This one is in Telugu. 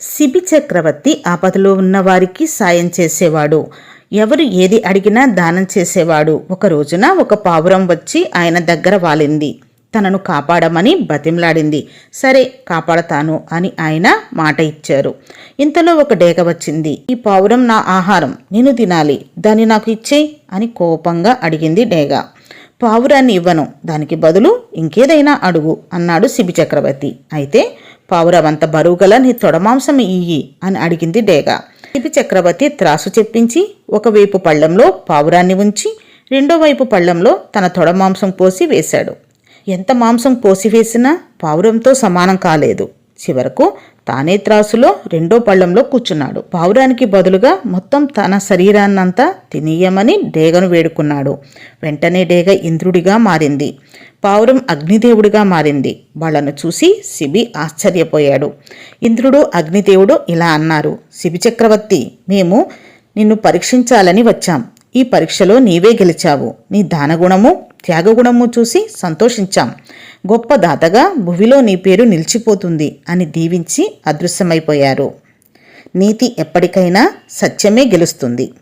సిబి చక్రవర్తి ఆపదలో ఉన్న వారికి సాయం చేసేవాడు. ఎవరు ఏది అడిగినా దానం చేసేవాడు. ఒక రోజున ఒక పావురం వచ్చి ఆయన దగ్గర వాలింది. తనను కాపాడమని బతిమలాడింది. సరే కాపాడతాను అని ఆయన మాట ఇచ్చారు. ఇంతలో ఒక డేగ వచ్చింది. ఈ పావురం నా ఆహారం. నేను తినాలి. దాన్ని నాకు ఇచ్చేయి అని కోపంగా అడిగింది డేగ. పావురాన్ని ఇవ్వను. దానికి బదులు ఇంకేదైనా అడుగు అన్నాడు శిబి చక్రవర్తి. అయితే పావురం అంత బరువుగల నీ తొడమాంసం ఇయ్యి అని అడిగింది డేగ. శిబి చక్రవర్తి త్రాసు చెప్పించి ఒకవైపు పళ్ళెంలో పావురాన్ని ఉంచి రెండో వైపు పళ్ళెంలో తన తొడమాంసం పోసి వేశాడు. ఎంత మాంసం పోసి వేసినా పావురంతో సమానం కాలేదు. చివరకు తానే త్రాసులో రెండో పళ్ళంలో కూర్చున్నాడు. పావురానికి బదులుగా మొత్తం తన శరీరాన్నంతా తినీయమని డేగను వేడుకున్నాడు. వెంటనే డేగ ఇంద్రుడిగా మారింది. పావురం అగ్నిదేవుడిగా మారింది. వాళ్ళను చూసి శిబి ఆశ్చర్యపోయాడు. ఇంద్రుడు అగ్నిదేవుడు ఇలా అన్నారు. శిబి చక్రవర్తి మేము నిన్ను పరీక్షించాలని వచ్చాం. ఈ పరీక్షలో నీవే గెలిచావు. నీ దానగుణము త్యాగగుణము చూసి సంతోషించాం. గొప్ప దాతగా భువిలో నీ పేరు నిలిచిపోతుంది అని దీవించి అదృశ్యమైపోయారు. నీతి ఎప్పటికైనా సత్యమే గెలుస్తుంది.